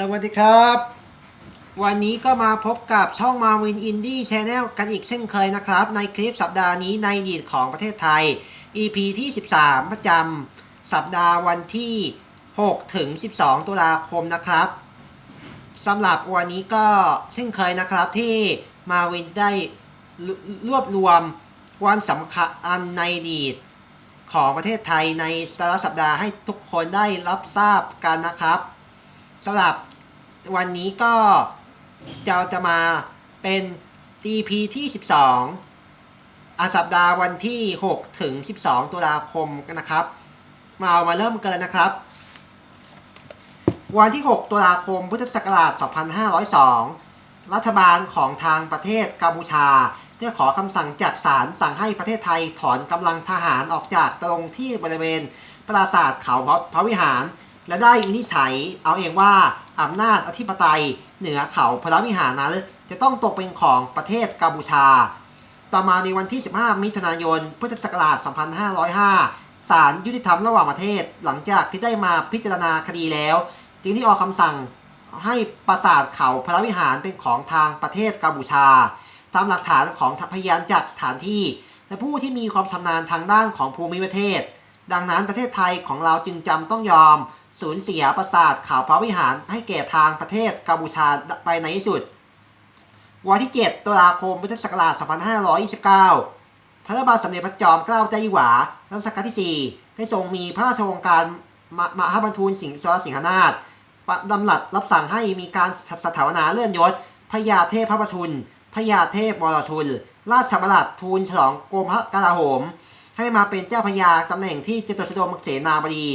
สวัสดีครับ วันนี้ก็มาพบกับช่องมาวินอินดี้ชแนลกันอีกเช่นเคยนะครับ ในคลิปสัปดาห์นี้ในอดีตของประเทศไทย EP ที่ 13 ประจำสัปดาห์วันที่ 6 ถึง 12 ตุลาคมนะครับสำหรับวันนี้ก็เช่นเคยนะครับที่มาวินได้รวบรวมวันสำคัญในอดีตของประเทศไทยในแต่ละสัปดาห์ให้ทุกคนได้รับทราบกันนะครับ สำหรับวันนี้ก็จะจะมาเป็น EP ที่ 12 อาสัปดาห์วันที่ 6 ถึง 12 ตุลาคมกันนะครับ มาเอามาเริ่มกันเลยนะครับ วันที่ 6 ตุลาคม พุทธศักราช 2502 รัฐบาลของทางประเทศกัมพูชาได้ขอคำสั่งจากศาลสั่งให้ประเทศไทยถอนกำลังทหารออกจากตรงที่บริเวณปราสาทเขาพระวิหาร และได้วินิจฉัยเอาเองว่าอำนาจอธิปไตยเหนือเขาพระวิหารนั้น จะต้องตกเป็นของประเทศกัมพูชา ต่อมาในวันที่ 15 มิถุนายน พุทธศักราช 2505 ศาลยุติธรรมระหว่างประเทศ หลังจากที่ได้มาพิจารณาคดีแล้ว จึงได้ออกคำสั่งให้ปราสาทเขาพระวิหารเป็นของทางประเทศกัมพูชา ตามหลักฐานของพยานจากสถานที่ และผู้ที่มีความชำนาญทางด้านของภูมิประเทศ ดังนั้นประเทศไทยของเราจึงจำต้องยอม สูญเสียปราสาทเขาพระวิหารให้แก่ทางประเทศกัมพูชาไปในที่สุด วันที่ 7ตุลาคมพุทธศักราช 2529 พระบาทสมเด็จพระจอมเกล้าเจ้าอยู่หัวรัชกาลที่ 4 ได้ทรงมีพระราชโองการมมหาบรรทูลสิงห์สรสิงหนาถดำรัสรับสั่งให้มีการสถาปนาเลื่อนยศพระยาเทพพระประชุนพระยาเทพวรชุน ราชบัลลัดทูลฉลองกรมพระกลาโหม ให้มาเป็นเจ้าพระยาตำแหน่งที่จตุสดมเสนาบดี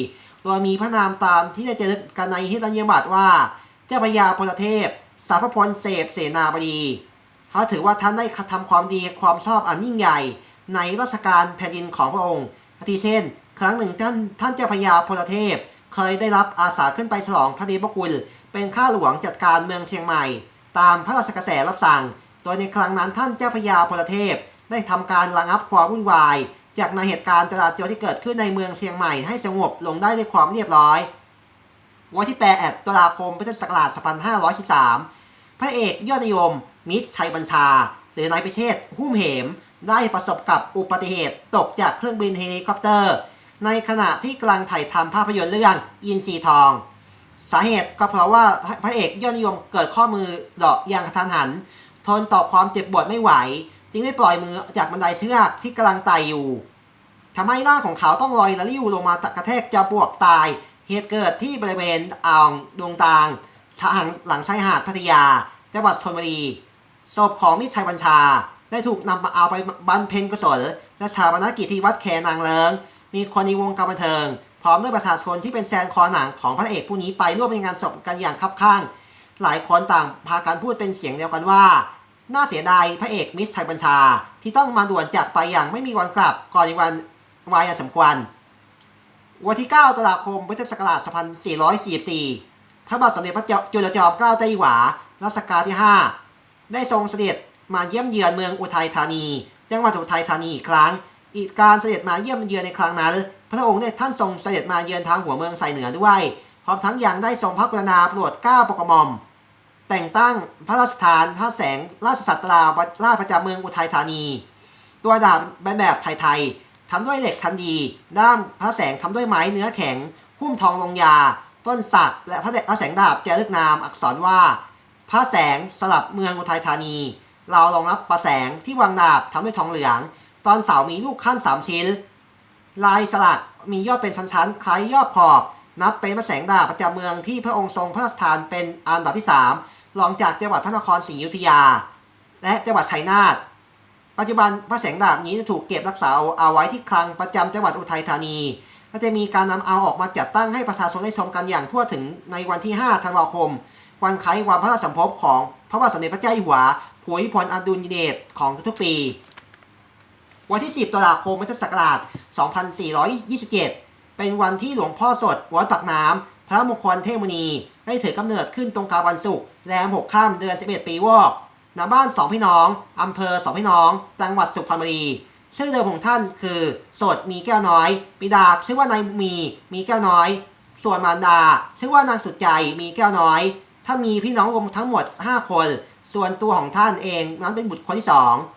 โดยมีพระนามตามที่ได้เจอกันในฮิตัญญบัตรว่า เจ้าพระยาพลเทพ สาพพลเสพเสนาบดีเขาถือว่าท่านได้กระทำความดีความชอบอันยิ่งใหญ่ ในรัชกาลแผ่นดินของพระองค์อาทิเช่น ครั้งหนึ่งท่านท่านเจ้าพระยาพลเทพ เคยได้รับอาสาขึ้นไปฉลองพระเดชพระคุณ เป็นข้าหลวงจัดการเมืองเชียงใหม่ ตามพระราชกระแสรับสั่ง โดยในครั้งนั้นท่านเจ้าพระยาพลเทพ ได้ทำการระงับความวุ่นวาย จากในเหตุการณ์จราจรที่เกิดขึ้นในเมืองเชียงใหม่ให้สงบลงได้ด้วยความเรียบร้อย วันที่8ตุลาคมพุทธศักราช2513 พระเอกยอดนิยม มิตรชัยบัญชา หรือนายพิเชษหุ้มเหม ได้ประสบกับอุบัติเหตุตกจากเครื่องบินเฮลิคอปเตอร์ ในขณะที่กำลังถ่ายทำภาพยนตร์เรื่องอินซีทอง สาเหตุก็เพราะว่าพระเอกยอดนิยมเกิดข้อมือดอกยางกระทันหัน ทนต่อความเจ็บปวดไม่ไหว จึงได้ปล่อยมือจากบันไดเชือกที่กำลังไต่อยู่ทำให้ร่างของเขาต้องลอยละลิ้วลงมากระแทกจอปวกตาย เหตุเกิดที่บริเวณอ่าวดวงตางทางหลังชายหาดพัทยา จังหวัดชลบุรี ศพของมิชัยบัญชา ได้ถูกนำมาเอาไปบำเพ็ญกุศลและชาปนกิจที่วัดแคนางเลิง มีคนในวงการบันเทิง พร้อมด้วยประชาชนที่เป็นแซนคอหนังของพระเอกผู้นี้ไปร่วมในงานศพกันอย่างคับข้าง หลายคนต่างพากันพูดเป็นเสียงเดียวกันว่า น่าเสียดายพระเอกมิตรชัยบัญชา ที่ต้องมาด่วนจากไปอย่างไม่มีวันกลับก่อนในวันวายอันสมควร วันที่ 9ตุลาคมพุทธศักราช2444 พระบาทสมเด็จพระจุลจอมเกล้าเจ้าอยู่หัวรัชกาลที่ 5 ได้ทรงเสด็จมาเยี่ยมเยือนเมืองอุทัยธานี จังหวัดอุทัยธานีอีกครั้ง อีกการเสด็จมาเยี่ยมเยือนในครั้งนั้น พระองค์ได้ท่านทรงเสด็จมาเยือนทางหัวเมืองสายเหนือด้วย พร้อมทั้งยังได้ทรงพระกรุณาโปรดเกล้าโปรดกระหม่อม แต่งตั้งพระราชทานท่าแสงราชสัตราราชประจำเมืองอุทัยธานี ตัวดาบแบบแบบไทยๆทำด้วยเหล็กชั้นดี ด้ามพระแสงทำด้วยไม้เนื้อแข็ง หุ้มทองลงยา ต้นสักและพระเดชพระแสงดาบจะลึกนามอักษรว่า พระแสงสลับเมืองอุทัยธานี เรารองรับประแสงที่วางดาบทำด้วยทองเหลือง ตอนเสามีลูกขั้นสามชิ้น ลายสลักมียอดเป็นชั้นๆคล้ายยอดขอบนับเป็นพระแสงดาบประจำเมืองที่พระองค์ทรงพระราชทานเป็นอันดับที่ 3 รองจากจังหวัดพระนครศรีอยุธยา และจังหวัดชัยนาทปัจจุบันพระแสงดาบนี้จะถูกเก็บรักษาเอาไว้ที่คลังประจำจังหวัดอุทัยธานีและจะมีการนำเอาออกมาจัดตั้งให้ประชาชนได้ชมกันอย่างทั่วถึงในวันที่ 5 ธันวาคม วันคล้ายวันพระราชสมภพของพระบาทสมเด็จพระเจ้าอยู่หัวภูมิพลอดุลยเดชของทุกปี วันที่ 10ตุลาคมพุทธศักราช 2427 เป็นวันที่หลวงพ่อสดวัดปากน้ำ พระมงคลเทพมุนีได้ถือกำเนิดขึ้นตรงกลางวันศุกร์แรม6ค่ำเดือน 11 ปีวอกณบ้านสองพี่น้องอำเภอสองพี่น้อง จังหวัดสุพรรณบุรีชื่อเดิมของท่านคือ สดมีแก้วน้อยบิดาชื่อว่านายมีมีแก้วน้อย ส่วนมารดา ชื่อว่านางสุดใจมีแก้วน้อย ท่านมีพี่น้องรวมทั้งหมด 5 คน ส่วนตัวของท่านเองนั้นเป็นบุตรคนที่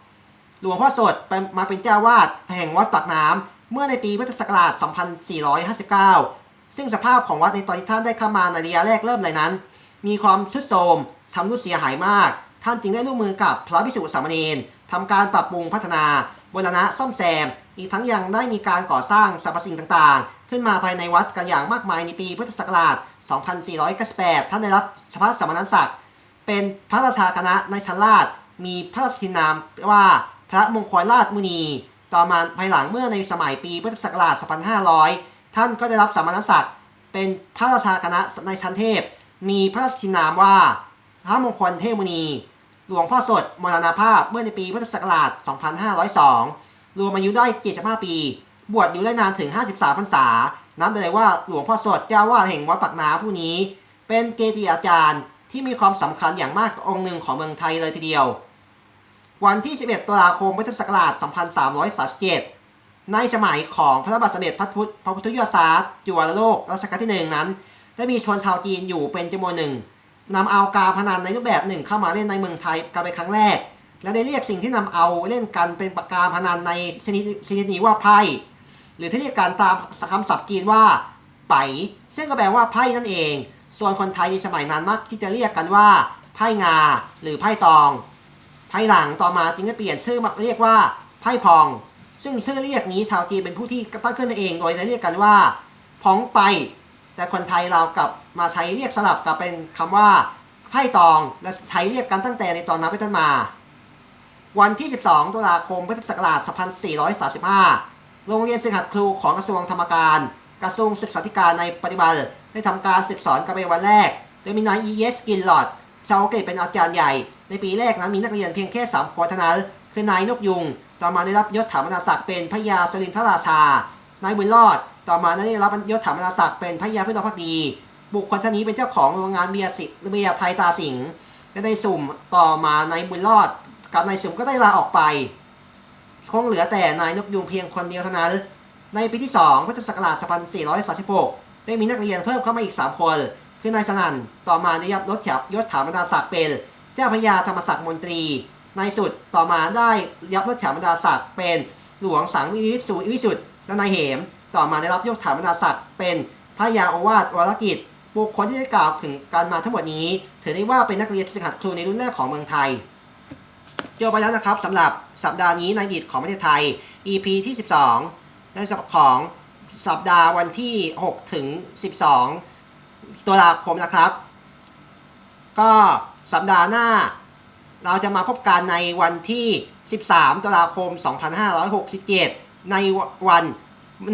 2หลวงพ่อสดมาเป็นเจ้าวาดแห่งวัดปากน้ำเมื่อในปีพุทธศักราช 2459 ซึ่งสภาพของวัดในตอนที่ท่านได้เข้ามาในระยะแรกเริ่มเลยนั้น มีความทรุดโทรมชำรุดเสียหายมาก ท่านจึงได้ร่วมมือกับพระภิกษุสามเณรทำการปรับปรุงพัฒนาบูรณะซ่อมแซม อีกทั้งยังได้มีการก่อสร้างสรรพสิ่งต่างๆ ขึ้นมาภายในวัดกันอย่างมากมายในปีพุทธศักราช 2498 ท่านได้รับพระสมณศักดิ์เป็นพระราชาคณะในชั้นราช มีพระราชทินามว่าพระมงคลราชมุนี ต่อมาภายหลังเมื่อในสมัยปีพุทธศักราช 2500 ท่านก็ได้รับสมณศักดิ์เป็นพระราชาคณะในชั้นเทพ มีพระราชินามว่า พระมงคลเทพมุนี หลวงพ่อสดมรณภาพเมื่อในปีพุทธศักราช 2502 รวมอายุได้ 75 ปี บวชอยู่ได้นานถึง 53 พรรษา นับได้เลยว่าหลวงพ่อสดเจ้าวาดแห่งวัดปักน้ำผู้นี้ เป็นเกจิอาจารย์ที่มีความสำคัญอย่างมากองค์หนึ่งของเมืองไทยเลยทีเดียว วันที่ 11 ตุลาคมพุทธศักราช 2337 ในสมัยของพระบาทสมเด็จพระพุทธพระพุทธยอดซาร์จุฬาโลกรัชกาลที่หนึ่งนั้น ได้มีชนชาวจีนอยู่เป็นจำนวนหนึ่งนำเอาการพนันในรูปแบบหนึ่งเข้ามาเล่นในเมืองไทยกันเป็นครั้งแรก และได้เรียกสิ่งที่นำเอาเล่นกันเป็นการพนันในชนิดชนิดนี้ว่าไพ่หรือที่เรียกกันตามคำศัพท์จีนว่าไปซึ่งก็แปลว่าไพ่นั่นเอง ส่วนคนไทยในสมัยนั้นมักที่จะเรียกกันว่าไพ่งา หรือไพ่ตองภายหลังต่อมาจึงได้เปลี่ยนชื่อมาเรียกว่าไพ่พอง ซึ่งชื่อเรียกนี้ชาวจีนเป็นผู้ที่ตั้งขึ้นเอง โดยได้เรียกกันว่าพองไป แต่คนไทยเรากลับมาใช้เรียกสลับกับเป็นคำว่าไพ่ตองและใช้เรียกกันตั้งแต่ในตอนนั้นเป็นต้นมา วันที่ 12 ตุลาคมพุทธศักราช 2435 โรงเรียนสึกหัดครูของกระทรวงธรรมการ กระทรวงศึกษาธิการในปัจจุบันได้ทำการศึกสอนกันเป็นวันแรก โดยมีนายอีเอสกินหลอดชาวอังกฤษเป็นอาจารย์ใหญ่ ในปีแรกนั้นมีนักเรียนเพียงแค่3คนเท่านั้นคือนายนกยุงต่อมาได้รับยศถาบรรดาศักดิ์เป็นพระยาสรินทราชานายบุญรอด ต่อมาได้รับยศถาบรรดาศักดิ์เป็นพระยาพิรพักดี บุคคลท่านนี้เป็นเจ้าของโรงงานเบียร์สิเบียร์ไทยตาสิงห์และในสุ่มต่อมานายบุญรอด กับนายสุ่มก็ได้ลาออกไปคงเหลือแต่นายนกยุงเพียงคนเดียวเท่านั้น ในปีที่2พุทธศักราช2436 ได้มีนักเรียนเพิ่มเข้ามาอีก 3 คน คือนายสนั่น ต่อมาได้รับยศถายศถาบรรดาศักดิ์เป็น เจ้าพระยาธรรมศักดิ์มนตรี ในสุดต่อมาได้รับยศถาบรรดาศักดิ์เป็นหลวงสังวิวิสุวิสุทธ์และนายเหม ต่อมาได้รับยศถาบรรดาศักดิ์เป็นพระยาโอวาทวรกิจ บุคคลที่ได้กล่าวถึงการมาทั้งหมดนี้ ถือได้ว่าเป็นนักเรียนศึกษาครูในรุ่นแรกของเมืองไทยจบไปแล้วนะครับสำหรับสัปดาห์นี้ในอดีตของประเทศไทย EP ที่ 12 ในสัปของสัปดาห์วันที่ 6 ถึง 12ตุลาคมนะครับ ก็สัปดาห์หน้า เราจะมาพบกันในวันที่ 13 ตุลาคม 2567 ในวัน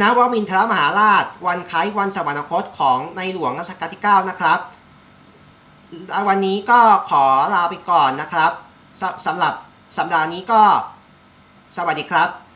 นวมินทรมหาราช วันคล้ายวันสวรรคตของในหลวงรัชกาลที่ 9 นะครับ วันนี้ก็ขอลาไปก่อนนะครับสสำหรับสัปดาห์นี้ก็สวัสดีครับ